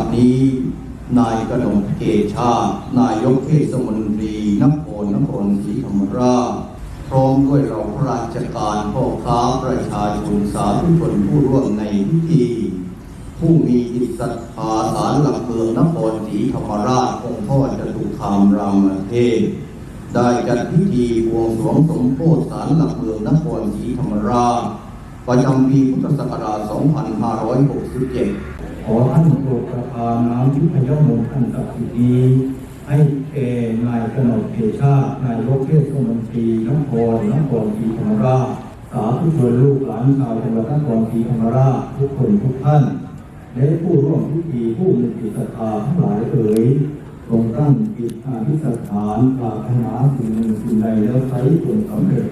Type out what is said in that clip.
วันนี้ นายกนกเกชาติ นายกเทศมนตรีนครนครศรีธรรมราชพร้อมด้วยเราข้าราชการพ่อค้าประชาชนสาธุชนผู้ร่วมในพิธีผู้มีจิตศรัทธาสารหลักเมืองนครศรีธรรมราชองค์พ่อจตุคามรามเทพได้จัดพิธีบวงสรวงสมโพธิสารหลักเมืองนครศรีธรรมราชประจำปีพุทธศักราช 2567 ขอท่านโปรดประทานน้ำทิพยมงคลอันศักดิ์สิทธิ์นี้ให้แก่นายกนกเทชาตินายกเทศมนตรีนครนครศรีธรรมราชสาธุชนลูกหลานชาวจังหวัดนครศรีธรรมราชทุกคนทุกท่านและผู้ร่วมพิธีผู้มีจิตศรัทธาทั้งหลายเอ๋ยทรงตั้งจิตอธิษฐานปรารถนาสิ่งหนึ่งสิ่งใดแล้วใช้จนสำเร็จ